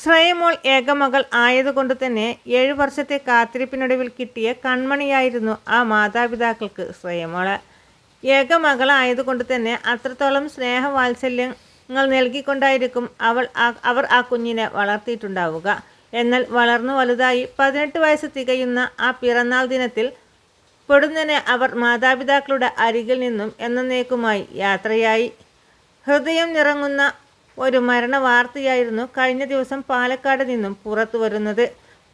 ശ്രേയമോൾ ഏകമകൾ ആയതുകൊണ്ട് തന്നെ ഏഴു വർഷത്തെ കാത്തിരിപ്പിനൊടുവിൽ കിട്ടിയ കൺമണിയായിരുന്നു ആ മാതാപിതാക്കൾക്ക് ശ്രേയമോൾ ഏകമകളായതുകൊണ്ട് തന്നെ അത്രത്തോളം സ്നേഹവാത്സല്യങ്ങൾ നൽകിക്കൊണ്ടായിരിക്കും അവൾ അവർ ആ കുഞ്ഞിനെ വളർത്തിയിട്ടുണ്ടാവുക. എന്നാൽ വളർന്നു വലുതായി പതിനെട്ട് വയസ്സ് തികയുന്ന ആ പിറന്നാൾ ദിനത്തിൽ പൊടുന്നനെ അവർ മാതാപിതാക്കളുടെ അരികിൽ നിന്നും എന്നേക്കുമായി യാത്രയായി. ഹൃദയം നിറങ്ങുന്ന ഒരു മരണ വാർത്തയായിരുന്നു കഴിഞ്ഞ ദിവസം പാലക്കാട് നിന്നും പുറത്തു വരുന്നത്.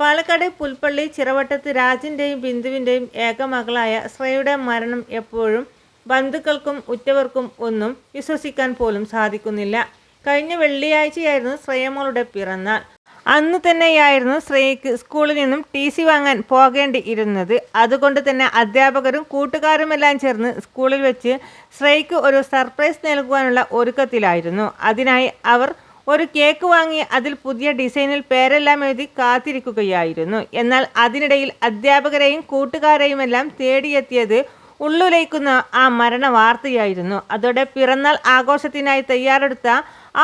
പാലക്കാട് പുൽപ്പള്ളി ചിറവട്ടത്ത് രാജിന്റെയും ബിന്ദുവിന്റെയും ഏകമകളായ ശ്രേയുടെ മരണം എപ്പോഴും ബന്ധുക്കൾക്കും ഉറ്റവർക്കും ഒന്നും വിശ്വസിക്കാൻ പോലും സാധിക്കുന്നില്ല. കഴിഞ്ഞ വെള്ളിയാഴ്ചയായിരുന്നു ശ്രേയമോളുടെ പിറന്നാൾ. അന്ന് തന്നെയായിരുന്നു ശ്രേയക്ക് സ്കൂളിൽ നിന്നും ടി സി വാങ്ങാൻ പോകേണ്ടി ഇരുന്നത് അതുകൊണ്ട് തന്നെ അധ്യാപകരും കൂട്ടുകാരുമെല്ലാം ചേർന്ന് സ്കൂളിൽ വെച്ച് ശ്രേയക്ക് ഒരു സർപ്രൈസ് നൽകുവാനുള്ള ഒരുക്കത്തിലായിരുന്നു. അതിനായി അവർ ഒരു കേക്ക് വാങ്ങി അതിൽ പുതിയ ഡിസൈനിൽ പേരെല്ലാം എഴുതി കാത്തിരിക്കുകയായിരുന്നു. എന്നാൽ അതിനിടയിൽ അധ്യാപകരെയും കൂട്ടുകാരെയുമെല്ലാം തേടിയെത്തിയത് ഉള്ളുലയിക്കുന്ന ആ മരണ വാർത്തയായിരുന്നു അതോടെ പിറന്നാൾ ആഘോഷത്തിനായി തയ്യാറെടുത്ത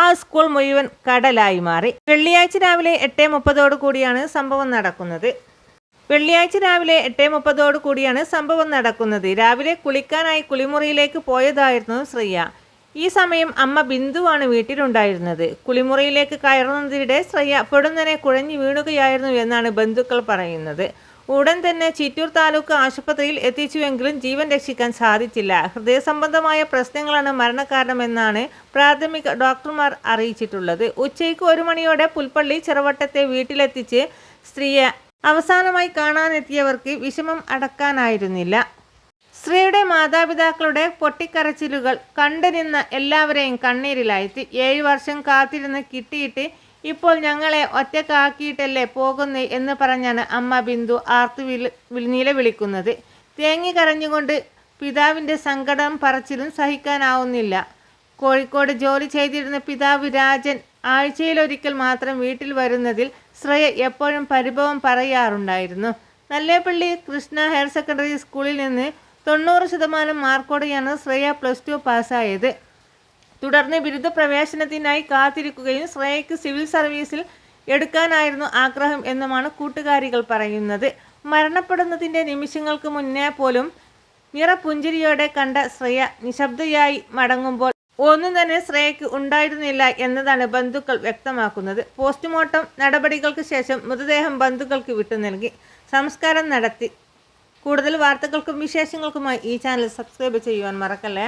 ആ സ്കൂൾ മുഴുവൻ കടലായി മാറി. വെള്ളിയാഴ്ച രാവിലെ എട്ട് മുപ്പതോടു കൂടിയാണ് സംഭവം നടക്കുന്നത്. വെള്ളിയാഴ്ച രാവിലെ എട്ട് മുപ്പതോടു കൂടിയാണ് സംഭവം നടക്കുന്നത്. രാവിലെ കുളിക്കാനായി കുളിമുറിയിലേക്ക് പോയതായിരുന്നു ശ്രീയ. ഈ സമയം അമ്മ ബിന്ദുവാണ് വീട്ടിലുണ്ടായിരുന്നത്. കുളിമുറിയിലേക്ക് കയറുന്നതിനിടെ ശ്രേയ പെടുന്നനെ കുഴഞ്ഞു വീണുകയായിരുന്നു എന്നാണ് ബന്ധുക്കൾ പറയുന്നത്. ഉടൻ തന്നെ ചിറ്റൂർ താലൂക്ക് ആശുപത്രിയിൽ എത്തിച്ചുവെങ്കിലും ജീവൻ രക്ഷിക്കാൻ സാധിച്ചില്ല. ഹൃദയ സംബന്ധമായ പ്രശ്നങ്ങളാണ് മരണകാരണമെന്നാണ് പ്രാഥമിക ഡോക്ടർമാർ അറിയിച്ചിട്ടുള്ളത്. ഉച്ചയ്ക്ക് ഒരു മണിയോടെ പുൽപ്പള്ളി ചെറുവട്ടത്തെ വീട്ടിലെത്തിച്ച് സ്ത്രീയെ അവസാനമായി കാണാനെത്തിയവർക്ക് വിഷമം അടക്കാനായിരുന്നില്ല. സ്ത്രീയുടെ മാതാപിതാക്കളുടെ പൊട്ടിക്കരച്ചിലുകൾ കണ്ടുനിന്ന എല്ലാവരെയും കണ്ണീരിലാഴ്ത്തി. ഏഴു വർഷം കാത്തിരുന്ന് കിട്ടിയിട്ട് ഇപ്പോൾ ഞങ്ങളെ ഒറ്റക്കാക്കിയിട്ടല്ലേ പോകുന്നേ എന്ന് പറഞ്ഞാണ് അമ്മ ബിന്ദു ആർത്തു വിളി നില വിളിക്കുന്നത്. തേങ്ങി കരഞ്ഞുകൊണ്ട് പിതാവിന്റെ സങ്കടം പറച്ചിലും സഹിക്കാനാവുന്നില്ല. കോഴിക്കോട് ജോലി ചെയ്തിരുന്ന പിതാവ് രാജൻ ആഴ്ചയിലൊരിക്കൽ മാത്രം വീട്ടിൽ വരുന്നതിൽ ശ്രേയ എപ്പോഴും പരിഭവം പറയാറുണ്ടായിരുന്നു. നല്ലേപ്പള്ളി കൃഷ്ണ ഹയർ സെക്കൻഡറി സ്കൂളിൽ നിന്ന് തൊണ്ണൂറ് ശതമാനം മാർക്കോടെയാണ് ശ്രേയ പ്ലസ് ടു പാസ്സായത്. തുടർന്ന് ബിരുദ പ്രവേശനത്തിനായി കാത്തിരിക്കുകയും ശ്രേയയ്ക്ക് സിവിൽ സർവീസിൽ എടുക്കാനായിരുന്നു ആഗ്രഹം എന്നുമാണ് കൂട്ടുകാരികൾ പറയുന്നത്. മരണപ്പെടുന്നതിന്റെ നിമിഷങ്ങൾക്ക് മുന്നേ പോലും നിറപുഞ്ചിരിയോടെ കണ്ട ശ്രേയ നിശബ്ദയായി മടങ്ങുമ്പോൾ ഒന്നും തന്നെ ശ്രേയയ്ക്ക് ഉണ്ടായിരുന്നില്ല എന്നതാണ് ബന്ധുക്കൾ വ്യക്തമാക്കുന്നത്. പോസ്റ്റ്മോർട്ടം നടപടികൾക്ക് ശേഷം മൃതദേഹം ബന്ധുക്കൾക്ക് വിട്ടു നൽകി. സംസ്കാരം നടത്തി. കൂടുതൽ വാർത്തകൾക്കും വിശേഷങ്ങൾക്കുമായി ഈ ചാനൽ സബ്സ്ക്രൈബ് ചെയ്യുവാൻ മറക്കല്ലേ?